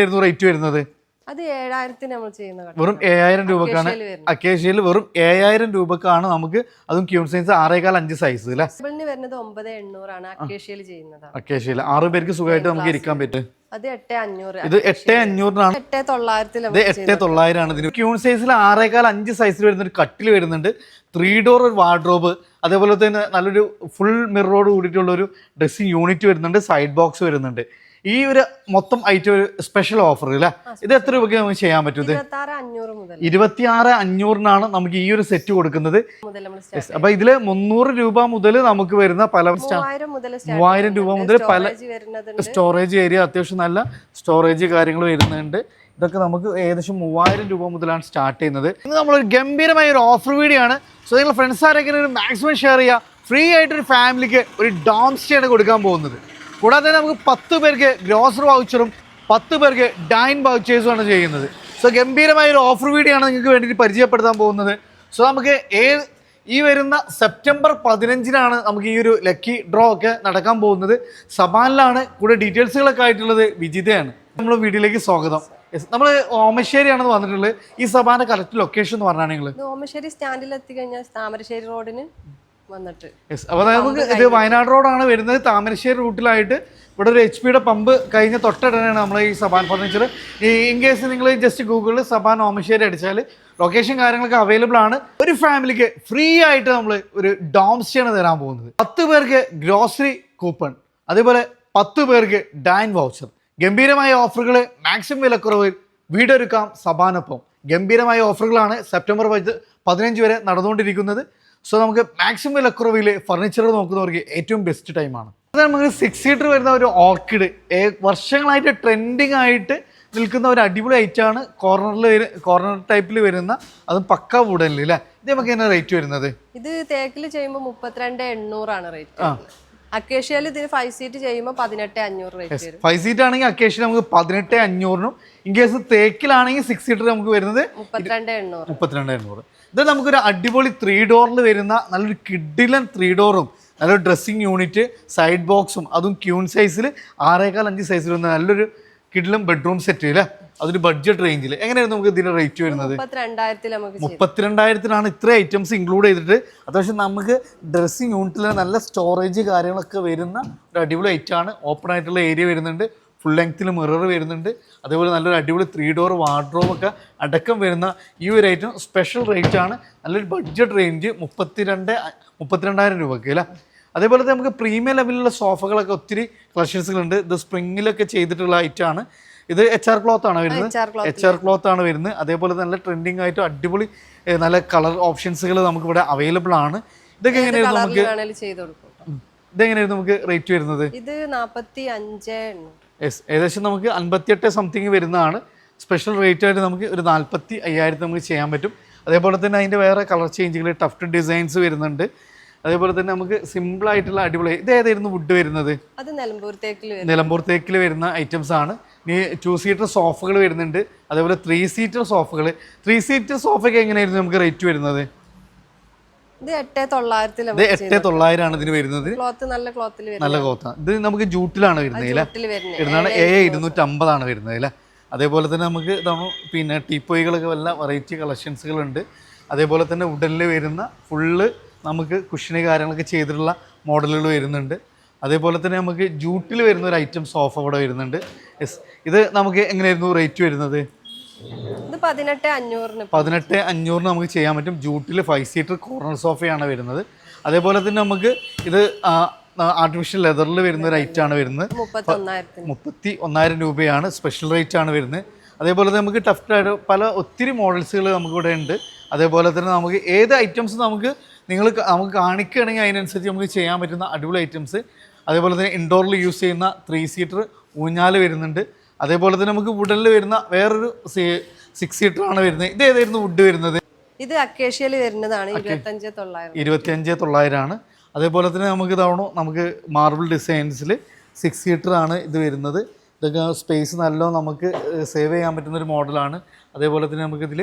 ആയിരുന്നു റേറ്റ് വരുന്നത്? അത് ഏഴായിരത്തിന് നമ്മൾ ചെയ്യുന്ന കട വെറും ഏഴായിരം രൂപക്കാണ്. അക്കേഷ്യയിൽ വെറും ഏഴായിരം രൂപക്കാണ് നമുക്ക് അതും ക്യൂൺ സൈൻസ് ആറേകാൽ അഞ്ച് സൈസ് അല്ലേ? ടേബിളിന് വരുന്നത് ഒമ്പത് എണ്ണൂറാണ്. അക്കേഷ്യയിൽ ആറ് പേർക്ക് സുഖമായിട്ട് നമുക്ക് ഇരിക്കാൻ പറ്റും. അത് എട്ട് അഞ്ഞൂറ്. ഇത് എട്ട് അഞ്ഞൂറിനാണ്. എട്ട് തൊള്ളായിരത്തിൽ ഇത് എട്ട് തൊള്ളായിരം ആണ് ഇതിന്. ക്യൂൺ സൈസിൽ ആറേകാൽ അഞ്ച് സൈസിൽ വരുന്ന ഒരു കട്ടിൽ വരുന്നുണ്ട്. ത്രീ ഡോർ ഒരു വാർഡ്രോബ് അതേപോലെ തന്നെ നല്ലൊരു ഫുൾ മിററോട് കൂടിയിട്ടുള്ള ഒരു ഡ്രസ്സിംഗ് യൂണിറ്റ് വരുന്നുണ്ട്. സൈഡ് ബോക്സ് വരുന്നുണ്ട്. ഈ ഒരു മൊത്തം ഐറ്റം ഒരു സ്പെഷ്യൽ ഓഫർ അല്ലേ ഇത് എത്ര രൂപയ്ക്ക് നമുക്ക് ചെയ്യാൻ പറ്റും ഇത് ഇരുപത്തി ആറ് അഞ്ഞൂറിനാണ് നമുക്ക് ഈ ഒരു സെറ്റ് കൊടുക്കുന്നത്. അപ്പൊ ഇതിൽ മുന്നൂറ് രൂപ മുതൽ നമുക്ക് വരുന്ന പല മൂവായിരം രൂപ മുതൽ പല സ്റ്റോറേജ് ഏരിയ അത്യാവശ്യം നല്ല സ്റ്റോറേജ് കാര്യങ്ങൾ വരുന്നുണ്ട്. ഇതൊക്കെ നമുക്ക് ഏകദേശം മൂവായിരം രൂപ മുതലാണ് സ്റ്റാർട്ട് ചെയ്യുന്നത്. ഇന്ന് നമ്മളൊരു ഗംഭീരമായ ഒരു ഓഫർ വീഡിയോ ആണ് സോ നിങ്ങൾ ഫ്രണ്ട്സ് ആരൊക്കെ ഒരു മാക്സിമം ഷെയർ ചെയ്യുക ഫ്രീ ആയിട്ടൊരു ഫാമിലിക്ക് ഒരു ഡോം സ്റ്റേ ആണ് കൊടുക്കാൻ പോകുന്നത്. കൂടാതെ നമുക്ക് പത്ത് പേർക്ക് ഗ്രോസറി വൗച്ചറും പത്ത് പേർക്ക് ഡൈൻ വൗച്ചേഴ്സും ആണ് ചെയ്യുന്നത്. സോ ഗംഭീരമായ ഒരു ഓഫർ വീഡിയോ ആണ് നിങ്ങൾക്ക് വേണ്ടിയിട്ട് പരിചയപ്പെടുത്താൻ പോകുന്നത്. സോ നമുക്ക് ഏത് ഈ വരുന്ന സെപ്റ്റംബർ പതിനഞ്ചിനാണ് നമുക്ക് ഈ ഒരു ലക്കി ഡ്രോ ഒക്കെ നടക്കാൻ പോകുന്നത്. സബാനിലാണ് കൂടെ ഡീറ്റെയിൽസുകളൊക്കെ ആയിട്ടുള്ളത് വിജിതയാണ്. നമ്മൾ വീഡിയോയിലേക്ക് സ്വാഗതം. നമ്മൾ ഓമശ്ശേരിയാണെന്ന് വന്നിട്ടുള്ളത്. ഈ സഭാന്റെ കറക്റ്റ് ലൊക്കേഷൻ എന്ന് പറഞ്ഞാണ് നിങ്ങൾ ഓമശ്ശേരി സ്റ്റാൻഡിൽ എത്തിക്കഴിഞ്ഞാൽ താമരശ്ശേരി റോഡിന് വന്നിട്ട്. യെസ് അപ്പോൾ നമുക്ക് ഇത് വയനാട് റോഡാണ് വരുന്നത്. താമരശ്ശേരി റൂട്ടിലായിട്ട് ഇവിടെ ഒരു എച്ച് പിയുടെ പമ്പ് കഴിഞ്ഞ തൊട്ടടനാണ് നമ്മൾ ഈ സബാൻ ഫർണിച്ചർ ഈ ഇൻ കേസ് നിങ്ങൾ ജസ്റ്റ് ഗൂഗിളിൽ സബാൻ ഓമശ്ശേരി അടിച്ചാൽ ലൊക്കേഷൻ കാര്യങ്ങളൊക്കെ അവൈലബിൾ ആണ്. ഒരു ഫാമിലിക്ക് ഫ്രീ ആയിട്ട് നമ്മൾ ഒരു ഡോം തരാൻ പോകുന്നത്. പത്ത് പേർക്ക് ഗ്രോസറി കൂപ്പൺ അതേപോലെ പത്ത് പേർക്ക് ഡൈൻ വൗച്ചർ ഗംഭീരമായ ഓഫറുകൾ മാക്സിമം വിലക്കുറവിൽ വീടൊരുക്കാം സബാനൊപ്പം ഗംഭീരമായ ഓഫറുകളാണ് സെപ്റ്റംബർ പതി- പതിനഞ്ച് വരെ നടന്നുകൊണ്ടിരിക്കുന്നത്. സോ നമുക്ക് മാക്സിമം വിലക്കുറവിൽ ഫർണിച്ചർ നോക്കുന്നവർക്ക് ഏറ്റവും ബെസ്റ്റ് ടൈമാണ് അത് നമുക്ക് സിക്സ് സീറ്റർ വരുന്ന ഒരു ഓർക്കിഡ് വർഷങ്ങളായിട്ട് ട്രെൻഡിങ് ആയിട്ട് നിൽക്കുന്ന ഒരു അടിപൊളി ഐറ്റം ആണ്. കോർണറിൽ കോർണർ ടൈപ്പിൽ വരുന്ന അതും പക്ക വുഡനിൽ അല്ലേ ഇത് നമുക്ക് റേറ്റ് വരുന്നത്? ഇത് തേക്കിൽ ചെയ്യുമ്പോൾ മുപ്പത്തിരണ്ട് എണ്ണൂറാണ് റേറ്റ് അക്കേഷ്യയിൽ ഇതിന് ഫൈവ് സീറ്റ് ചെയ്യുമ്പോൾ പതിനെട്ട് അഞ്ഞൂറ് റേറ്റ് വരും. ഫൈവ് സീറ്റ് ആണെങ്കിൽ അക്കേഷ്യ നമുക്ക് പതിനെട്ട് അഞ്ഞൂറിനും ഇൻ കേസ് തേക്കിലാണെങ്കിൽ സിക്സ് സീറ്റർ നമുക്ക് വരുന്നത് മുപ്പത്തിരണ്ട് എണ്ണൂറ്. മുപ്പത്തിരണ്ട് എണ്ണൂറ്. ഇത് നമുക്കൊരു അടിപൊളി ത്രീ ഡോറിൽ വരുന്ന നല്ലൊരു കിഡിലൻ ത്രീ ഡോറും നല്ലൊരു ഡ്രസ്സിങ് യൂണിറ്റ് സൈഡ് ബോക്സും അതും ക്യൂൺ സൈസിൽ ആറേകാൽ അഞ്ച് സൈസിൽ വരുന്ന നല്ലൊരു കിഡിലും ബെഡ്റൂം സെറ്റ് അല്ലേ? അതൊരു ബഡ്ജറ്റ് റേഞ്ചിൽ എങ്ങനെയായിരുന്നു നമുക്ക് ഇതിന്റെ റേറ്റ് വരുന്നത്? മുപ്പത്തിരണ്ടായിരത്തിലാണ് ഇത്ര ഐറ്റംസ് ഇൻക്ലൂഡ് ചെയ്തിട്ട്. അത്യാവശ്യം നമുക്ക് ഡ്രസ്സിംഗ് യൂണിറ്റിൽ നല്ല സ്റ്റോറേജ് കാര്യങ്ങളൊക്കെ വരുന്ന ഒരു അടിപൊളി ഐറ്റം ആണ്. ഓപ്പൺ ആയിട്ടുള്ള ഏരിയ വരുന്നുണ്ട്. ഫുൾ ലെങ്ത്തിൽ മിറർ വരുന്നുണ്ട്. അതേപോലെ നല്ലൊരു അടിപൊളി ത്രീ ഡോർ വാർഡ്രോബ് ഒക്കെ അടക്കം വരുന്ന ഈ ഒരു ഐറ്റം സ്പെഷ്യൽ റേറ്റ് ആണ്. നല്ലൊരു ബഡ്ജറ്റ് റേഞ്ച് മുപ്പത്തിരണ്ട് മുപ്പത്തിരണ്ടായിരം രൂപയ്ക്ക് അല്ലേ? അതേപോലെ തന്നെ നമുക്ക് പ്രീമിയം ലെവലിലുള്ള സോഫകളൊക്കെ ഒത്തിരി കളക്ഷൻസുകളുണ്ട് ഇത് സ്പ്രിങ്ങിലൊക്കെ ചെയ്തിട്ടുള്ള ഐറ്റമാണ് ഇത് എച്ച് ആർ ക്ലോത്ത് ആണ് വരുന്നത്. എച്ച് ആർ ക്ലോത്ത് ആണ് വരുന്നത്. അതേപോലെ നല്ല ട്രെൻഡിങ് ആയിട്ട് അടിപൊളി നല്ല കളർ ഓപ്ഷൻസുകൾ നമുക്ക് ഇവിടെ അവൈലബിൾ ആണ്. ഇതൊക്കെ എങ്ങനെയായിരുന്നു നമുക്ക്. ഇതെങ്ങനെയായിരുന്നു നമുക്ക് റേറ്റ് വരുന്നത്? ഇത് അഞ്ച് ഏകദേശം നമുക്ക് അൻപത്തിയെട്ട് സംതിങ് വരുന്നതാണ്. സ്പെഷ്യൽ റേറ്റ് ആയിട്ട് നമുക്ക് ഒരു നാൽപ്പത്തി അയ്യായിരത്തി നമുക്ക് ചെയ്യാൻ പറ്റും. അതേപോലെ തന്നെ അതിന്റെ വേറെ കളർ ചേഞ്ചുകൾ ടഫ്റ്റ് ഡിസൈൻസ് വരുന്നുണ്ട്. അതേപോലെ തന്നെ നമുക്ക് സിമ്പിൾ ആയിട്ടുള്ള അടിപൊളി ഇത് ഏതായിരുന്നു വുഡ് വരുന്നത്? അത് നിലമ്പൂർ തേക്കിൽ നിലമ്പൂർ തേക്കിൽ വരുന്ന ഐറ്റംസ് ആണ്. ഇനി ടു സീറ്റർ സോഫകൾ വരുന്നുണ്ട്. അതേപോലെ ത്രീ സീറ്റർ സോഫകൾ ത്രീ സീറ്റർ സോഫയ്ക്ക് എങ്ങനെയായിരുന്നു നമുക്ക് റേറ്റ് വരുന്നത്? ഇത് എട്ട് തൊള്ളായിരത്തിൽ ഇത് എട്ട് ഇതിന് വരുന്നത്. ക്ലോത്ത് നല്ല ക്ലോത്തിൽ നല്ല ഇത് നമുക്ക് ജൂട്ടിലാണ് വരുന്നത് ഇരുന്നാണ് എ ഇരുന്നൂറ്റമ്പതാണ് വരുന്നത് അല്ലേ? അതേപോലെ തന്നെ നമുക്ക് പിന്നെ ടീപ്പോയികളൊക്കെ വല്ല വെറൈറ്റി കളക്ഷൻസുകളുണ്ട് അതേപോലെ തന്നെ ഉടലിൽ വരുന്ന ഫുള്ള് നമുക്ക് കുഷിന് കാര്യങ്ങളൊക്കെ ചെയ്തിട്ടുള്ള മോഡലുകൾ വരുന്നുണ്ട്. അതേപോലെ തന്നെ നമുക്ക് ജൂട്ടിൽ വരുന്ന ഒരു ഐറ്റം സോഫ ഇവിടെ വരുന്നുണ്ട്. യെസ് ഇത് നമുക്ക് എങ്ങനെയായിരുന്നു റേറ്റ് വരുന്നത്? പതിനെട്ട് അഞ്ഞൂറിന് പതിനെട്ട് അഞ്ഞൂറിന് നമുക്ക് ചെയ്യാൻ പറ്റും. ജൂട്ടിൽ ഫൈവ് സീറ്റർ കോർണർ സോഫയാണ് വരുന്നത്. അതേപോലെ തന്നെ നമുക്ക് ഇത് ആർട്ടിഫിഷ്യൽ ലെതറിൽ വരുന്ന ഒരു ഐറ്റം ആണ് വരുന്നത്. മുപ്പത്തി ഒന്നായിരം രൂപയാണ് സ്പെഷ്യൽ റേറ്റ് ആണ് വരുന്നത്. അതേപോലെ തന്നെ നമുക്ക് ടഫ്റ്റ് പല ഒത്തിരി മോഡൽസുകൾ നമുക്ക് ഇവിടെ ഉണ്ട്. അതേപോലെ തന്നെ നമുക്ക് ഏത് ഐറ്റംസ് നമുക്ക് നിങ്ങൾ നമുക്ക് കാണിക്കുകയാണെങ്കിൽ അതിനനുസരിച്ച് നമുക്ക് ചെയ്യാൻ പറ്റുന്ന അടിപൊളി ഐറ്റംസ് അതേപോലെ തന്നെ ഇൻഡോറിൽ യൂസ് ചെയ്യുന്ന ത്രീ സീറ്റർ ഊഞ്ഞാൽ വരുന്നുണ്ട്. അതേപോലെ തന്നെ നമുക്ക് വുഡനിൽ വരുന്ന വേറൊരു സിക്സ് സീറ്റർ ആണ് വരുന്നത്. ഇത് ഏതായിരുന്നു വുഡ് വരുന്നത്? ഇത് അക്കേഷ്യയിൽ വരുന്നതാണ് ഇരുപത്തഞ്ച് തൊള്ളായിരം. ഇരുപത്തിയഞ്ച് തൊള്ളായിരമാണ് അതേപോലെ തന്നെ നമുക്ക് ഇതാവണോ നമുക്ക് മാർബിൾ ഡിസൈൻസിൽ സിക്സ് സീറ്റർ ആണ് ഇത് വരുന്നത്. ഇതൊക്കെ സ്പേസ് നല്ലോണം നമുക്ക് സേവ് ചെയ്യാൻ പറ്റുന്ന ഒരു മോഡലാണ് അതേപോലെ തന്നെ നമുക്കിതിൽ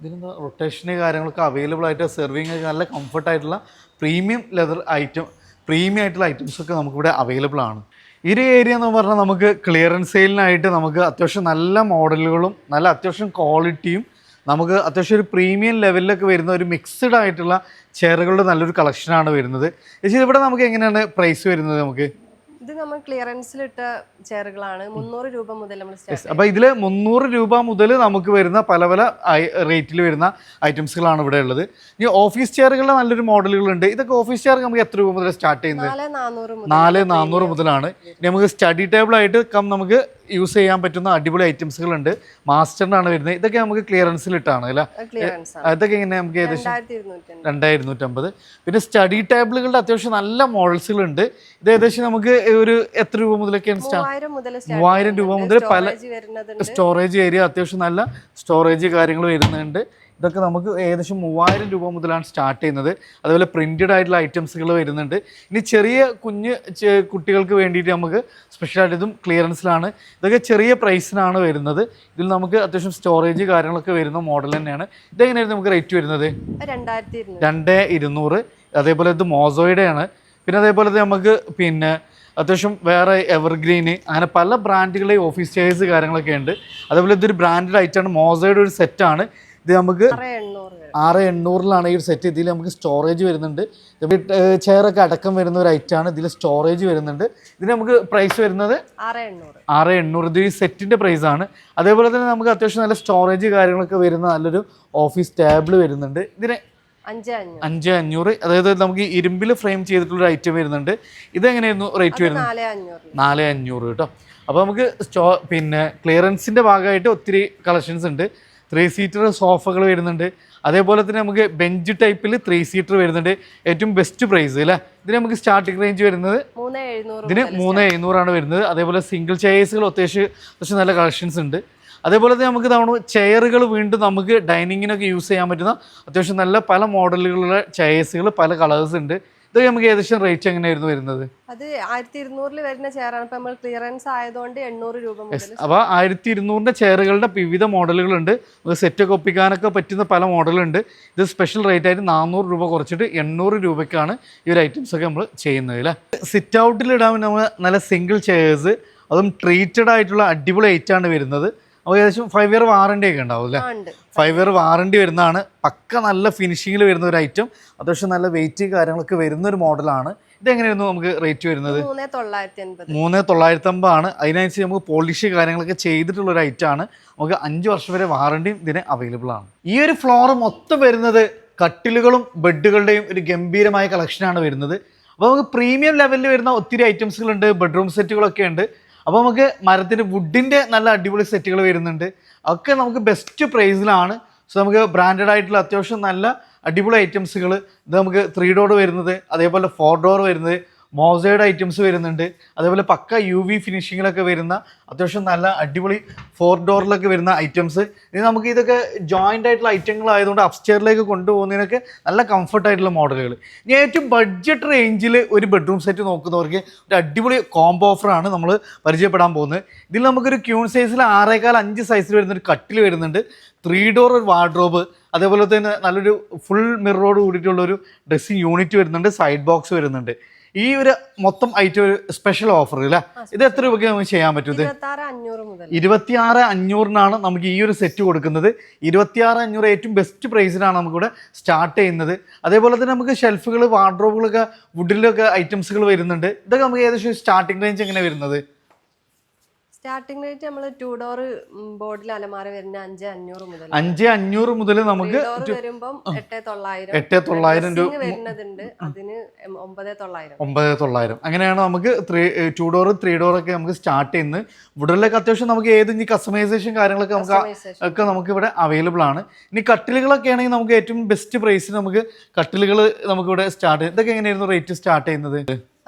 ഇതിനെന്താ റൊട്ടേഷന് കാര്യങ്ങളൊക്കെ അവൈലബിൾ ആയിട്ട് സെർവിങ് ഒക്കെ നല്ല കംഫർട്ടായിട്ടുള്ള പ്രീമിയം ലെതർ ഐറ്റം പ്രീമിയം ആയിട്ടുള്ള ഐറ്റംസൊക്കെ നമുക്കിവിടെ അവൈലബിൾ ആണ്. ഒരു ഏരിയ എന്ന് പറഞ്ഞാൽ നമുക്ക് ക്ലിയറൻസ് സെയിലിനായിട്ട് നമുക്ക് അത്യാവശ്യം നല്ല മോഡലുകളും നല്ല അത്യാവശ്യം ക്വാളിറ്റിയും നമുക്ക് അത്യാവശ്യം ഒരു പ്രീമിയം ലെവലിലൊക്കെ വരുന്ന ഒരു മിക്സ്ഡ് ആയിട്ടുള്ള ചെയറുകളുടെ നല്ലൊരു കളക്ഷനാണ് വരുന്നത്. ചേച്ചി ഇവിടെ നമുക്ക് എങ്ങനെയാണ് പ്രൈസ് വരുന്നത് നമുക്ക്? ഇത് നമ്മൾ ക്ലിയറൻസിലിട്ട ചെയറുകളാണ്. മുന്നൂറ് രൂപ മുതൽ നമ്മൾ അപ്പോൾ ഇതിൽ മുന്നൂറ് രൂപ മുതൽ നമുക്ക് വരുന്ന പല പല റേറ്റിൽ വരുന്ന ഐറ്റംസുകളാണ് ഇവിടെ ഉള്ളത്. ഇനി ഓഫീസ് ചെയറുകളുടെ നല്ലൊരു മോഡലുകളുണ്ട്. ഇതൊക്കെ ഓഫീസ് ചെയർ നമുക്ക് എത്ര രൂപ മുതൽ സ്റ്റാർട്ട് ചെയ്യുന്നത്? നാല് നാനൂറ് മുതലാണ്. നമുക്ക് സ്റ്റഡി ടേബിൾ ആയിട്ട് കം നമുക്ക് യൂസ് ചെയ്യാൻ പറ്റുന്ന അടിപൊളി ഐറ്റംസുകൾ ഉണ്ട് മാസ്റ്ററിനാണ് വരുന്നത്. ഇതൊക്കെ നമുക്ക് ക്ലിയറൻസിൽ ഇട്ടാണ് അല്ല അതൊക്കെ ഇങ്ങനെ നമുക്ക് ഏകദേശം ഇരുന്നൂറ്റമ്പത് പിന്നെ സ്റ്റഡി ടേബിളുകളുടെ അത്യാവശ്യം നല്ല മോഡൽസുകൾ ഉണ്ട് ഇത് ഏകദേശം നമുക്ക് ഒരു എത്ര രൂപ മുതലൊക്കെയാണ് സ്റ്റാ മൂവായിരം രൂപ മുതൽ പല സ്റ്റോറേജ് ഏരിയ അത്യാവശ്യം നല്ല സ്റ്റോറേജ് കാര്യങ്ങൾ വരുന്നുണ്ട്. ഇതൊക്കെ നമുക്ക് ഏകദേശം മൂവായിരം രൂപ മുതലാണ് സ്റ്റാർട്ട് ചെയ്യുന്നത്. അതുപോലെ പ്രിന്റഡ് ആയിട്ടുള്ള ഐറ്റംസുകൾ വരുന്നുണ്ട്. ഇനി ചെറിയ കുഞ്ഞ് കുട്ടികൾക്ക് വേണ്ടിയിട്ട് നമുക്ക് സ്പെഷ്യലായിട്ട് ഇതും ക്ലിയറൻസിലാണ് ഇതൊക്കെ ചെറിയ പ്രൈസിനാണ് വരുന്നത്. ഇതിൽ നമുക്ക് അത്യാവശ്യം സ്റ്റോറേജ് കാര്യങ്ങളൊക്കെ വരുന്ന മോഡൽ തന്നെയാണ്. ഇതെങ്ങനെയായിരുന്നു നമുക്ക് റേറ്റ് വരുന്നത്? രണ്ട് ഇരുന്നൂറ്. അതേപോലെ ഇത് മോസോയുടെ ആണ്. പിന്നെ അതേപോലെ നമുക്ക് പിന്നെ അത്യാവശ്യം വേറെ എവർഗ്രീന് അങ്ങനെ പല ബ്രാൻഡുകളെയും ഓഫീസ് ചെയർസ് കാര്യങ്ങളൊക്കെ ഉണ്ട്. അതേപോലെ ഇതൊരു ബ്രാൻഡഡ് ആയിട്ടാണ് മോസോയുടെ ഒരു സെറ്റാണ് ഇത് നമുക്ക് ആറ് എണ്ണൂറിലാണ് ഈ ഒരു സെറ്റ് ഇതിൽ നമുക്ക് സ്റ്റോറേജ് വരുന്നുണ്ട്. ചെയറൊക്കെ അടക്കം വരുന്ന ഒരു ഐറ്റം ആണ്. ഇതിൽ സ്റ്റോറേജ് വരുന്നുണ്ട്. ഇതിന് നമുക്ക് പ്രൈസ് വരുന്നത് ആറ് എണ്ണൂറ്. ഇത് ഈ സെറ്റിന്റെ പ്രൈസ് ആണ്. അതേപോലെ തന്നെ നമുക്ക് അത്യാവശ്യം നല്ല സ്റ്റോറേജ് കാര്യങ്ങളൊക്കെ വരുന്ന നല്ലൊരു ഓഫീസ് ടേബിൾ വരുന്നുണ്ട്. ഇതിന് അഞ്ച് അഞ്ഞൂറ്. അതായത് നമുക്ക് ഇരുമ്പിൽ ഫ്രെയിം ചെയ്തിട്ടുള്ള ഒരു ഐറ്റം വരുന്നുണ്ട്. ഇതെങ്ങനെയായിരുന്നു റേറ്റ് വരുന്നത്? നാല് അഞ്ഞൂറ്. നാല് അഞ്ഞൂറ് കേട്ടോ. അപ്പോൾ നമുക്ക് സ്റ്റോ പിന്നെ ക്ലിയറൻസിന്റെ ഭാഗമായിട്ട് ഒത്തിരി കളക്ഷൻസ് ഉണ്ട്. ത്രീ സീറ്റർ സോഫകൾ വരുന്നുണ്ട്. അതേപോലെ തന്നെ നമുക്ക് ബെഞ്ച് ടൈപ്പിൽ ത്രീ സീറ്റർ വരുന്നുണ്ട്. ഏറ്റവും ബെസ്റ്റ് പ്രൈസ് അല്ലേ? ഇതിന് നമുക്ക് സ്റ്റാർട്ടിംഗ് റേഞ്ച് വരുന്നത് ഇതിന് മൂന്ന് എഴുന്നൂറാണ് വരുന്നത്. അതേപോലെ സിംഗിൾ ചെയേഴ്സുകൾ അത്യാവശ്യം അത്യാവശ്യം നല്ല കളക്ഷൻസ് ഉണ്ട്. അതേപോലെ തന്നെ നമുക്ക് തവണ ചെയറുകൾ വീണ്ടും നമുക്ക് ഡൈനിങ്ങിനൊക്കെ യൂസ് ചെയ്യാൻ പറ്റുന്ന അത്യാവശ്യം നല്ല പല മോഡലുകളുള്ള ചെയേഴ്സുകൾ പല കളേഴ്സ് ഉണ്ട്. ഇത് നമുക്ക് ഏകദേശം റേറ്റ് എങ്ങനെയായിരുന്നു വരുന്നത്? അത് ആയിരത്തി ഇരുന്നൂറിൽ വരുന്ന ചെയറാണ് ഇപ്പൊ നമ്മൾ ക്ലിയറൻസ് ആയതുകൊണ്ട് എണ്ണൂറ് രൂപ മുതൽ അപ്പോൾ ആയിരത്തി ഇരുന്നൂറിന്റെ ചെയറുകളുടെ വിവിധ മോഡലുകളുണ്ട്. നമുക്ക് സെറ്റൊക്കെ ഒപ്പിക്കാനൊക്കെ പറ്റുന്ന പല മോഡലുണ്ട് ഇത് സ്പെഷ്യൽ റേറ്റ് ആയിട്ട് നാനൂറ് രൂപ കുറച്ചിട്ട് എണ്ണൂറ് രൂപയ്ക്കാണ് ഈ ഒരു ഐറ്റംസ് ഒക്കെ നമ്മൾ ചെയ്യുന്നത് അല്ലേ സിറ്റ് ഔട്ടിൽ ഇടാൻ നമ്മൾ നല്ല സിംഗിൾ ചെയേഴ്സ് അതും ട്രീറ്റഡ് ആയിട്ടുള്ള അടിപൊളി ഐറ്റാണ് വരുന്നത്. ഏകദേശം ഫൈവ് ഇയർ വാറണ്ടി ഒക്കെ ഉണ്ടാവും അല്ലേ? ഫൈവ് ഇയർ വാറണ്ടി വരുന്നതാണ്. പക്ക നല്ല ഫിനിഷിങ്ങിൽ വരുന്ന ഒരു ഐറ്റം അത്യാവശ്യം നല്ല വെയിറ്റ് കാര്യങ്ങളൊക്കെ വരുന്ന ഒരു മോഡലാണ്. ഇതെങ്ങനെയായിരുന്നു നമുക്ക് റേറ്റ് വരുന്നത്? മൂന്ന് തൊള്ളായിരത്തി അമ്പത് ആണ് അമ്പതാണ് അതിനനുസരിച്ച് നമുക്ക് പോളിഷ് കാര്യങ്ങളൊക്കെ ചെയ്തിട്ടുള്ള ഒരു ഐറ്റം ആണ്. നമുക്ക് അഞ്ച് വർഷം വരെ വാറണ്ടിയും ഇതിന് അവൈലബിൾ ആണ്. ഈ ഒരു ഫ്ലോർ മൊത്തം വരുന്നത് കട്ടിലുകളും ബെഡുകളുടെയും ഒരു ഗംഭീരമായ കളക്ഷനാണ് വരുന്നത്. അപ്പോൾ നമുക്ക് പ്രീമിയം ലെവലിൽ വരുന്ന ഒത്തിരി ഐറ്റംസുകളുണ്ട് ബെഡ്റൂം സെറ്റുകളൊക്കെ ഉണ്ട്. അപ്പോൾ നമുക്ക് മരത്തിന്റെ വുഡിന്റെ നല്ല അടിപൊളി സെറ്റുകൾ വരുന്നുണ്ട്. ഒക്കെ നമുക്ക് ബെസ്റ്റ് പ്രൈസിലാണ് സോ നമുക്ക് ബ്രാൻഡഡ് ആയിട്ടുള്ള അത്യാവശ്യം നല്ല അടിപൊളി ഐറ്റംസുകൾ ഇത് നമുക്ക് ത്രീ ഡോർ വരുന്നത് അതേപോലെ ഫോർ ഡോർ വരുന്നത്. മോസൈഡ് ഐറ്റംസ് വരുന്നുണ്ട്. അതേപോലെ പക്ക യു വി ഫിനിഷിങ്ങിലൊക്കെ വരുന്ന അത്യാവശ്യം നല്ല അടിപൊളി ഫോർ ഡോറിലൊക്കെ വരുന്ന ഐറ്റംസ്. ഇനി നമുക്ക് ഇതൊക്കെ ജോയിന്റ് ആയിട്ടുള്ള ഐറ്റങ്ങളായതുകൊണ്ട് അപ്സ്റ്റെയറിലേക്ക് കൊണ്ടുപോകുന്നതിനൊക്കെ നല്ല കംഫർട്ടായിട്ടുള്ള മോഡലുകൾ ഇനി ഏറ്റവും ബഡ്ജറ്റ് റേഞ്ചിൽ ഒരു ബെഡ്റൂം സെറ്റ് നോക്കുന്നവർക്ക് ഒരു അടിപൊളി കോംബോ ഓഫറാണ് നമ്മൾ പരിചയപ്പെടാൻ പോകുന്നത്. ഇതിൽ നമുക്കൊരു ക്യൂൺ സൈസിൽ ആറേക്കാൽ അഞ്ച് സൈസിൽ വരുന്ന ഒരു കട്ടിൽ വരുന്നുണ്ട്. ത്രീ ഡോർ ഒരു വാർഡ്രോബ് അതേപോലെ തന്നെ നല്ലൊരു ഫുൾ മിററോട് കൂടിയിട്ടുള്ളൊരു ഡ്രസ്സിങ് യൂണിറ്റ് വരുന്നുണ്ട്. സൈഡ് ബോക്സ് വരുന്നുണ്ട്. ഈ ഒരു മൊത്തം ഐറ്റം ഒരു സ്പെഷ്യൽ ഓഫർ അല്ലേ ഇത് എത്ര രൂപയ്ക്ക് നമുക്ക് ചെയ്യാൻ പറ്റും ഇത് ഇരുപത്തിയാറ് അഞ്ഞൂറിനാണ് നമുക്ക് ഈ ഒരു സെറ്റ് കൊടുക്കുന്നത്. ഇരുപത്തിയാറ് അഞ്ഞൂറ് ഏറ്റവും ബെസ്റ്റ് പ്രൈസിലാണ് നമുക്കിവിടെ സ്റ്റാർട്ട് ചെയ്യുന്നത്. അതേപോലെ തന്നെ നമുക്ക് ഷെൽഫുകൾ വാർഡ്രോബുകളൊക്കെ വുഡിലൊക്കെ ഐറ്റംസുകൾ വരുന്നുണ്ട്. ഇതൊക്കെ നമുക്ക് ഏകദേശം സ്റ്റാർട്ടിംഗ് റേഞ്ച് എങ്ങനെ വരുന്നത്? സ്റ്റാർട്ടിംഗ് റേറ്റ് നമ്മൾ ടു ഡോർ ബോർഡിൽ അലമാര വരുന്ന അഞ്ച് അഞ്ഞൂറ് മുതൽ അഞ്ച് അഞ്ഞൂറ് മുതൽ നമുക്ക് വരുമ്പം എട്ട് തൊള്ളായിരം. എട്ട് തൊള്ളായിരം രൂപ വരുന്നതുണ്ട്. അതിന് ഒമ്പത് തൊള്ളായിരം. ഒമ്പത് തൊള്ളായിരം. അങ്ങനെയാണ് നമുക്ക് three two door three door ഒക്കെ നമുക്ക് സ്റ്റാർട്ട് ചെയ്യുന്നത്. വുഡിലൊക്കെ അത്യാവശ്യം നമുക്ക് ഏത് ഇനി കസ്റ്റമൈസേഷൻ കാര്യങ്ങളൊക്കെ നമുക്ക് ഒക്കെ നമുക്ക് ഇവിടെ അവൈലബിൾ ആണ്. ഇനി കട്ടിലുകളൊക്കെ ആണെങ്കിൽ നമുക്ക് ഏറ്റവും ബെസ്റ്റ് പ്രൈസിന് നമുക്ക് കട്ടിലുകൾ നമുക്ക് ഇവിടെ സ്റ്റാർട്ട് ചെയ്യുന്നത് ഇതൊക്കെ എങ്ങനെയായിരുന്നു റേറ്റ് സ്റ്റാർട്ട് ചെയ്യുന്നത്?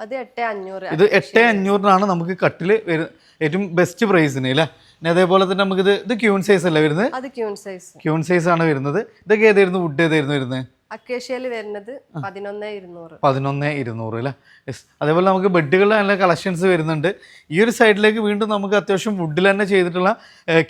അത് എട്ട് അഞ്ഞൂറ്. ഇത് എട്ട് അഞ്ഞൂറിനാണ് നമുക്ക് കട്ടിൽ വരു ഏറ്റവും ബെസ്റ്റ് പ്രൈസിന് അല്ലേ? പിന്നെ അതേപോലെ തന്നെ നമുക്ക് ഇത് ഇത് ക്യൂൺ സൈസ് അല്ലേ വരുന്നത്? അത് ക്യൂൺ സൈസ് ക്യൂൺ സൈസ് ആണ് വരുന്നത്. ഇതൊക്കെ ഏതായിരുന്നു? വുഡ് ഏതായിരുന്നു വരുന്നത്? അക്കേഷ്യയിൽ വരുന്നത് പതിനൊന്ന് ഇരുന്നൂറ്. പതിനൊന്ന് ഇരുന്നൂറ് അല്ലേ? യെസ് അതേപോലെ നമുക്ക് ബെഡുകളിൽ നല്ല കളക്ഷൻസ് വരുന്നുണ്ട്. ഈ ഒരു സൈഡിലേക്ക് വീണ്ടും നമുക്ക് അത്യാവശ്യം വുഡിൽ തന്നെ ചെയ്തിട്ടുള്ള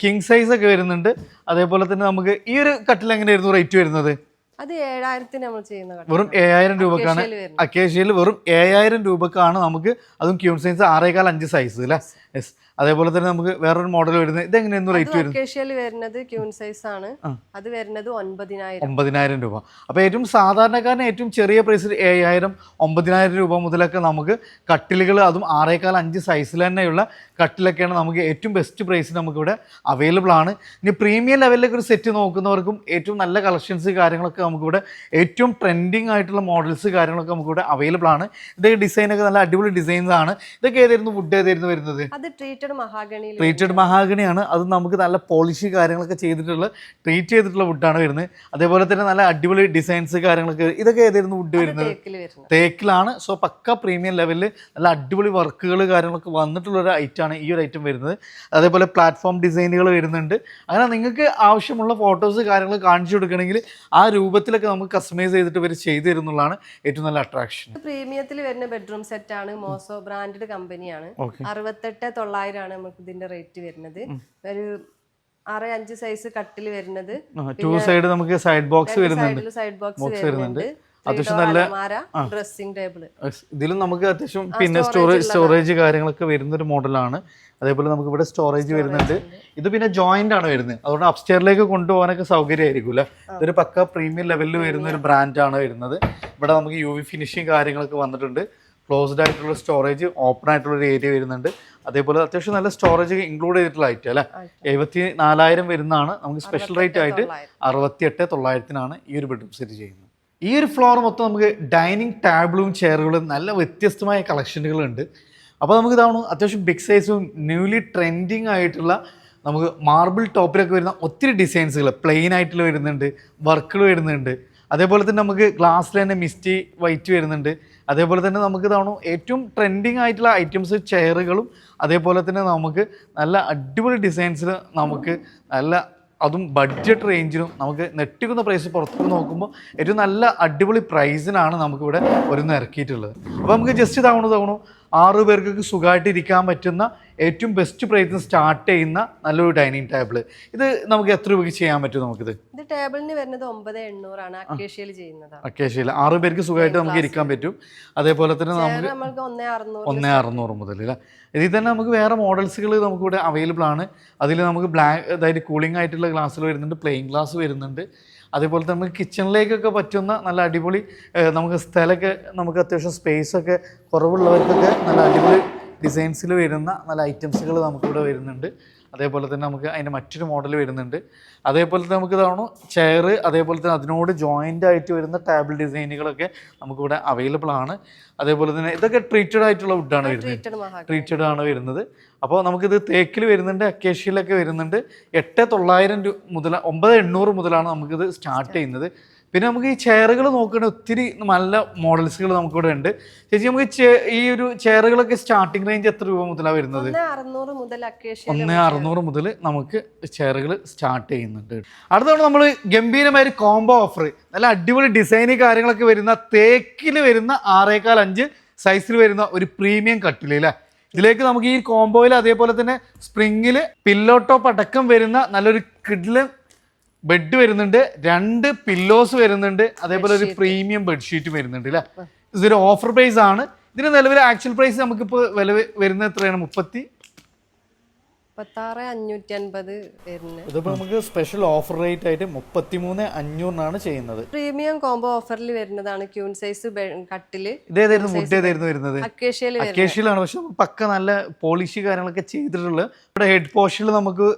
കിങ് സൈസ് ഒക്കെ വരുന്നുണ്ട്. അതേപോലെ തന്നെ നമുക്ക് ഈ ഒരു കട്ടിൽ എങ്ങനെയായിരുന്നു റേറ്റ് വരുന്നത്? അത് ഏഴായിരത്തിന് നമ്മൾ ചെയ്യുന്ന കട്ടിൽ വെറും ഏഴായിരം രൂപക്കാണ്. അക്കേഷ്യയിൽ വെറും ഏഴായിരം രൂപക്കാണ് നമുക്ക് അതും ക്യൂൺ സൈസ് ആറേകാൽ അഞ്ച് സൈസ് അല്ലേ? യെസ് അതേപോലെ തന്നെ നമുക്ക് വേറൊരു മോഡൽ വരുന്നത്. ഇതെങ്ങനെയായിരുന്നു റേറ്റ് വരുന്നത് അക്കേഷ്യയിൽ വരുന്നത് ക്യൂൺ സൈസ് ആണ്. അത് വരുന്നത് ഒൻപതിനായിരം. ഒമ്പതിനായിരം രൂപ. അപ്പോൾ ഏറ്റവും സാധാരണക്കാരന് ഏറ്റവും ചെറിയ പ്രൈസിൽ ഏഴായിരം ഒമ്പതിനായിരം രൂപ മുതലൊക്കെ നമുക്ക് കട്ടിലുകൾ അതും ആറേക്കാൽ അഞ്ച് സൈസിൽ തന്നെയുള്ള കട്ടിലൊക്കെയാണ് നമുക്ക് ഏറ്റവും ബെസ്റ്റ് പ്രൈസിൽ നമുക്കിവിടെ അവൈലബിൾ ആണ്. ഇനി പ്രീമിയം ലെവലിലേക്ക് ഒരു സെറ്റ് നോക്കുന്നവർക്കും ഏറ്റവും നല്ല കളക്ഷൻസ് കാര്യങ്ങളൊക്കെ നമുക്കിവിടെ ഏറ്റവും ട്രെൻഡിങ് ആയിട്ടുള്ള മോഡൽസ് കാര്യങ്ങളൊക്കെ നമുക്കിവിടെ അവൈലബിൾ ആണ്. ഇതൊക്കെ ഡിസൈനൊക്കെ നല്ല അടിപൊളി ഡിസൈൻസ് ആണ്. ഇതൊക്കെ ഏതായിരുന്നു വുഡ് ഏതായിരുന്നു വരുന്നത്? ട്രീറ്റഡ് മഹാഗണിയാണ് അത് നമുക്ക് നല്ല പോളിഷ് കാര്യങ്ങളൊക്കെ ചെയ്തിട്ടുള്ള ട്രീറ്റ് ചെയ്തിട്ടുള്ള വുഡാണ് വരുന്നത്. അതേപോലെ തന്നെ നല്ല അടിപൊളി ഡിസൈൻസ് കാര്യങ്ങളൊക്കെ. ഇതൊക്കെ ഏതായിരുന്നു വുഡ് വരുന്നത്? തേക്കിലാണ്. സോ പക്ക പ്രീമിയം ലെവലിൽ നല്ല അടിപൊളി വർക്കുകൾ കാര്യങ്ങളൊക്കെ വന്നിട്ടുള്ള ഒരു ഐറ്റമാണ് ഈ ഒരു ഐറ്റം വരുന്നത്. അതേപോലെ പ്ലാറ്റ്ഫോം ഡിസൈനുകൾ വരുന്നുണ്ട്. അങ്ങനെ നിങ്ങൾക്ക് ആവശ്യമുള്ള ഫോട്ടോസ് കാര്യങ്ങൾ കാണിച്ചു കൊടുക്കണമെങ്കിൽ ആ രൂപത്തിലൊക്കെ നമുക്ക് കസ്റ്റമൈസ് ചെയ്തിട്ട് ഇവർ ചെയ്തു തരുന്നുള്ളതാണ് ഏറ്റവും നല്ല അട്രാക്ഷൻ പ്രീമിയത്തിൽ വരുന്ന ബെഡ്റൂം സെറ്റ് ആണ് മോസോ ബ്രാൻഡഡ് കമ്പനിയാണ് അറുപത്തെട്ട് തൊള്ളായിരം ആണ് നമുക്ക് ഇതിന്റെ റേറ്റ് വരുന്നത്. ഒരു ആറ് അഞ്ച് സൈസ് കട്ടിൽ വരുന്നത്. ടു സൈഡ് നമുക്ക് സൈഡ് ബോക്സ് വരുന്നുണ്ട്. സൈഡ് ബോക്സ് വരുന്നുണ്ട്. അത്യാവശ്യം നല്ല ഡ്രസ്സിംഗ് ടേബിൾ ഇതിലും നമുക്ക് അത്യാവശ്യം പിന്നെ സ്റ്റോറേജ് സ്റ്റോറേജ് കാര്യങ്ങളൊക്കെ വരുന്ന ഒരു മോഡലാണ് അതേപോലെ നമുക്ക് ഇവിടെ സ്റ്റോറേജ് വരുന്നുണ്ട്. ഇത് പിന്നെ ജോയിന്റ് ആണ് വരുന്നത്. അതുകൊണ്ട് അപ്സ്റ്റെയറിലേക്ക് കൊണ്ടുപോകാനൊക്കെ സൗകര്യമായിരിക്കും അല്ലേ? ഇതൊരു പക്ക പ്രീമിയം ലെവലിൽ വരുന്ന ഒരു ബ്രാൻഡ് ആണ് വരുന്നത്. ഇവിടെ നമുക്ക് യു വി ഫിനിഷിങ് കാര്യങ്ങളൊക്കെ വന്നിട്ടുണ്ട്. ക്ലോസ്ഡ് ആയിട്ടുള്ള സ്റ്റോറേജ് ഓപ്പൺ ആയിട്ടുള്ള ഒരു ഏരിയ വരുന്നുണ്ട്. അതേപോലെ അത്യാവശ്യം നല്ല സ്റ്റോറേജ് ഇൻക്ലൂഡ് ചെയ്തിട്ടുള്ള ഐറ്റം അല്ലേ? എഴുപത്തി നാലായിരം വരുന്നതാണ്. നമുക്ക് സ്പെഷ്യൽ റേറ്റ് ആയിട്ട് അറുപത്തി എട്ട് തൊള്ളായിരത്തിനാണ് ഈ ഒരു ബെഡ്റൂം സെറ്റ് ചെയ്യുന്നത്. ഈ ഒരു ഫ്ലോർ മൊത്തം നമുക്ക് ഡൈനിങ് ടേബിളും ചെയറുകളും നല്ല വ്യത്യസ്തമായ കളക്ഷനുകളുണ്ട് അപ്പോൾ നമുക്ക് ഇതാണ് അത്യാവശ്യം ബിഗ് സൈസും ന്യൂലി ട്രെൻഡിങ് ആയിട്ടുള്ള നമുക്ക് മാർബിൾ ടോപ്പിലൊക്കെ വരുന്ന ഒത്തിരി ഡിസൈൻസുകൾ പ്ലെയിൻ ആയിട്ടുള്ള വരുന്നുണ്ട് വർക്കുകൾ വരുന്നുണ്ട്. അതേപോലെ തന്നെ നമുക്ക് ഗ്ലാസ്സിൽ തന്നെ മിസ്റ്റി വൈറ്റ് വരുന്നുണ്ട്. അതേപോലെ തന്നെ നമുക്ക് ഇതാണോ ഏറ്റവും ട്രെൻഡിങ് ആയിട്ടുള്ള ഐറ്റംസ് ചെയറുകളും അതേപോലെ തന്നെ നമുക്ക് നല്ല അടിപൊളി ഡിസൈൻസിൽ നമുക്ക് നല്ല അതും ബഡ്ജറ്റ് റേഞ്ചിനും നമുക്ക് നെട്ടിക്കുന്ന പ്രൈസ് പുറത്തേക്ക് നോക്കുമ്പോൾ ഏറ്റവും നല്ല അടിപൊളി പ്രൈസിനാണ് നമുക്കിവിടെ ഒരുന്ന് ഇറക്കിയിട്ടുള്ളത്. അപ്പോൾ നമുക്ക് ജസ്റ്റ് തവണ തവണ ആറ് പേർക്കൊക്കെ സുഖമായിട്ട് ഇരിക്കാൻ പറ്റുന്ന ഏറ്റവും ബെസ്റ്റ് പ്രൈസിൽ സ്റ്റാർട്ട് ചെയ്യുന്ന നല്ലൊരു ഡൈനിങ് ടേബിൾ ഇത് നമുക്ക് എത്ര രൂപയ്ക്ക് ചെയ്യാൻ പറ്റും നമുക്കിത്? ടേബിളിന് വരുന്നത് ഒമ്പത് എണ്ണൂറാണ് അക്കേഷ്യയിൽ ചെയ്യുന്നതാണ് അക്കേഷ്യയിൽ. ആറ് പേർക്ക് സുഖമായിട്ട് നമുക്ക് ഇരിക്കാൻ പറ്റും. അതേപോലെ തന്നെ നമുക്ക് ഒന്നേ അറുന്നൂറ് ഒന്നേ അറുന്നൂറ് മുതൽ അല്ലേ? ഇതിൽ തന്നെ നമുക്ക് വേറെ മോഡൽസുകൾ നമുക്ക് ഇവിടെ അവൈലബിൾ ആണ്. അതിൽ നമുക്ക് ബ്ലാക്ക് അതായത് കൂളിംഗ് ആയിട്ടുള്ള ഗ്ലാസ്സിൽ വരുന്നുണ്ട് പ്ലെയിൻ ഗ്ലാസ് വരുന്നുണ്ട്. അതേപോലെ തന്നെ നമുക്ക് കിച്ചണിലേക്കൊക്കെ പറ്റുന്ന നല്ല അടിപൊളി നമുക്ക് സ്ഥലമൊക്കെ നമുക്ക് അത്യാവശ്യം സ്പേസ് ഒക്കെ കുറവുള്ളവർക്കൊക്കെ നല്ല അടിപൊളി ഡിസൈൻസിൽ വരുന്ന നല്ല ഐറ്റംസുകൾ നമുക്കിവിടെ വരുന്നുണ്ട്. അതേപോലെ തന്നെ നമുക്ക് അതിന്റെ മറ്റൊരു മോഡൽ വരുന്നുണ്ട്. അതേപോലെ തന്നെ നമുക്ക് ഇതാണോ? ചെയർ അതേപോലെ തന്നെ അതിനോട് ജോയിന്റ് ആയിട്ട് വരുന്ന ടേബിൾ ഡിസൈനുകളൊക്കെ നമുക്കിവിടെ അവൈലബിൾ ആണ്. അതേപോലെ തന്നെ ഇതൊക്കെ ട്രീറ്റഡ് ആയിട്ടുള്ള വുഡാണ് വരുന്നത്. ട്രീറ്റഡ് ആണ് വരുന്നത്. അപ്പോൾ നമുക്കിത് തേക്കിൽ വരുന്നുണ്ട് അക്കേഷ്യയിലൊക്കെ വരുന്നുണ്ട്. എട്ട് തൊള്ളായിരം രൂപ മുതൽ ഒമ്പത് എണ്ണൂറ് മുതലാണ് നമുക്കിത് സ്റ്റാർട്ട് ചെയ്യുന്നത്. പിന്നെ നമുക്ക് ഈ ചെയറുകൾ നോക്കുകയാണെങ്കിൽ ഒത്തിരി നല്ല മോഡൽസുകൾ നമുക്കിവിടെ ഉണ്ട്. ചേച്ചി നമുക്ക് ഈ ഒരു ചെയറുകളൊക്കെ സ്റ്റാർട്ടിംഗ് റേഞ്ച് എത്ര രൂപ മുതലാണ് വരുന്നത്? ഒന്നേ അറുന്നൂറ് മുതൽ നമുക്ക് ചെയറുകൾ സ്റ്റാർട്ട് ചെയ്യുന്നുണ്ട്. അടുത്തവണ നമ്മൾ ഗംഭീരമായ ഒരു കോംബോ ഓഫർ നല്ല അടിപൊളി ഡിസൈന് കാര്യങ്ങളൊക്കെ വരുന്ന തേക്കിൽ വരുന്ന ആറേക്കാൽ അഞ്ച് സൈസിൽ വരുന്ന ഒരു പ്രീമിയം കട്ടിൽ അല്ലേ? ഇതിലേക്ക് നമുക്ക് ഈ കോംബോയിൽ അതേപോലെ തന്നെ സ്പ്രിങ്ങിൽ പില്ലോട്ടോപ്പ് അടക്കം വരുന്ന നല്ലൊരു കിഡിൽ ബെഡ് വരുന്നുണ്ട് രണ്ട് പില്ലോസ് വരുന്നുണ്ട് അതേപോലെ ഒരു പ്രീമിയം ബെഡ്ഷീറ്റ് വരുന്നുണ്ട് അല്ലേ ഇതൊരു ഓഫർ പ്രൈസ് ആണ്. ഇതിന് നിലവിൽ ആക്ച്വൽ പ്രൈസ് നമുക്കിപ്പോൾ വില വരുന്നത് എത്രയാണ്? മുപ്പത്തി മുപ്പത്താറ് അഞ്ഞൂറ്റി അൻപത് വരുന്നത്. ഇതിപ്പോൾ നമുക്ക് സ്പെഷ്യൽ ഓഫർ റേറ്റ് ആയിട്ട് മുപ്പത്തിമൂന്ന് അഞ്ഞൂറിനാണ് ചെയ്യുന്നത്. പ്രീമിയം കോംബോ ഓഫറിൽ വരുന്നതാണ് ക്യൂൺ സൈസ് കട്ടിൽ. ഇതേതായിരുന്നു വുഡ് ഏതായിരുന്നു വരുന്നത്? അക്കേഷ്യയിൽ അക്കേഷ്യയിലാണ്. പക്ഷെ പക്ക നല്ല പോളിഷ് കാര്യങ്ങളൊക്കെ ചെയ്തിട്ടുള്ളത് ഇവിടെ ഹെഡ് പോഷനിൽ നമുക്ക്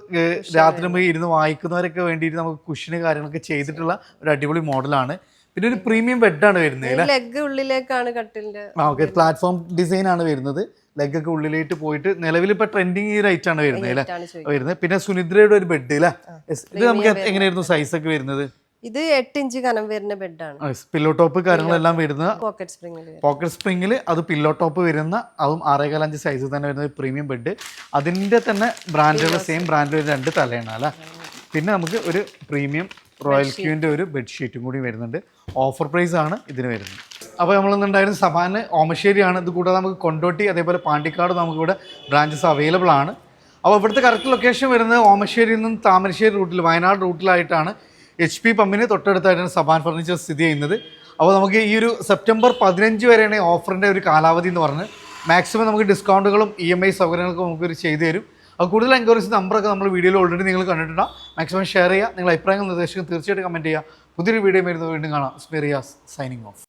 രാത്രി ഇരുന്ന് വായിക്കുന്നവരൊക്കെ വേണ്ടിയിട്ട് നമുക്ക് കുഷന് കാര്യങ്ങളൊക്കെ ചെയ്തിട്ടുള്ള ഒരു അടിപൊളി മോഡലാണ് പിന്നെ ഒരു പ്രീമിയം ബെഡാണ് വരുന്നത് ലെഗ് ഉള്ളിലേക്കാണ് കട്ടിലിന്റെ ആ ഓക്കെ പ്ലാറ്റ്ഫോം ഡിസൈൻ ആണ് വരുന്നത്. ലെഗ് ഒക്കെ ഉള്ളിലേക്ക് പോയിട്ട് നിലവിൽ ഇപ്പൊ ട്രെൻഡിങ് ഈ റൈറ്റ് ആണ് വരുന്നത് അല്ലേ? വരുന്നത്. പിന്നെ സുനിദ്രയുടെ ഒരു ബെഡ് അല്ലേ? ഇത് നമുക്ക് എങ്ങനെയായിരുന്നു സൈസ് ഒക്കെ വരുന്നത്? ഇത് എട്ട് ഇഞ്ച് കനം വരുന്ന ബെഡാണ് പില്ലോ ടോപ്പ് കാര്യങ്ങളെല്ലാം വരുന്ന പോക്കറ്റ് സ്പ്രിംഗിൽ പോക്കറ്റ് സ്പ്രിംഗിൽ അത് പില്ലോ ടോപ്പ് വരുന്ന അതും ആറേകാലഞ്ച് സൈസ് തന്നെ വരുന്ന പ്രീമിയം ബെഡ് അതിന്റെ തന്നെ ബ്രാൻഡുള്ള സെയിം ബ്രാൻഡിൽ രണ്ട് തലയാണ് അല്ലേ? പിന്നെ നമുക്ക് ഒരു പ്രീമിയം റോയൽ ക്യൂവിന്റെ ഒരു ബെഡ്ഷീറ്റും കൂടി വരുന്നുണ്ട്. ഓഫർ പ്രൈസ് ആണ് ഇതിന് വരുന്നത്. അപ്പോൾ നമ്മളിന്നുണ്ടായിരുന്ന സമാന് ഓമശ്ശേരിയാണ്. ഇത് കൂടാതെ നമുക്ക് കൊണ്ടോട്ടി അതേപോലെ പാണ്ടിക്കാട് നമുക്കിവിടെ ബ്രാഞ്ചസ് അവൈലബിൾ ആണ്. അപ്പോൾ ഇവിടുത്തെ കറക്റ്റ് ലൊക്കേഷൻ വരുന്നത് ഓമശ്ശേരിയിൽ നിന്നും താമരശ്ശേരി റൂട്ടിൽ വയനാട് റൂട്ടിലായിട്ടാണ് എച്ച് പി പമ്പിന് തൊട്ടടുത്തായിട്ടാണ് സബാൻ ഫർണിച്ചർ സ്ഥിതി ചെയ്യുന്നത്. അപ്പോൾ നമുക്ക് ഈ ഒരു സെപ്റ്റംബർ പതിനഞ്ച് വരെയാണ് ഓഫറിന്റെ ഒരു കാലാവധി എന്ന് പറഞ്ഞ്. മാക്സിമം നമുക്ക് ഡിസ്കൗണ്ടുകളും ഇ എം ഐ സൗകര്യങ്ങളൊക്കെ നമുക്കൊരു ചെയ്തു തരും. അപ്പോൾ കൂടുതൽ എൻക്വയറീസ് നമ്പറൊക്കെ നമ്മൾ വീഡിയോയിൽ ഓൾറെഡി നിങ്ങൾ കണ്ടിട്ടുണ്ട് മാക്സിമം ഷെയർ ചെയ്യുക നിങ്ങൾ അഭിപ്രായങ്ങൾ നിർദ്ദേശിക്കും തീർച്ചയായിട്ടും കമന്റ് ചെയ്യുക പുതിയൊരു വീഡിയോ വരുന്നത് വീണ്ടും കാണാം. സ്പെറിയാസ് സൈനിങ് ഓഫ്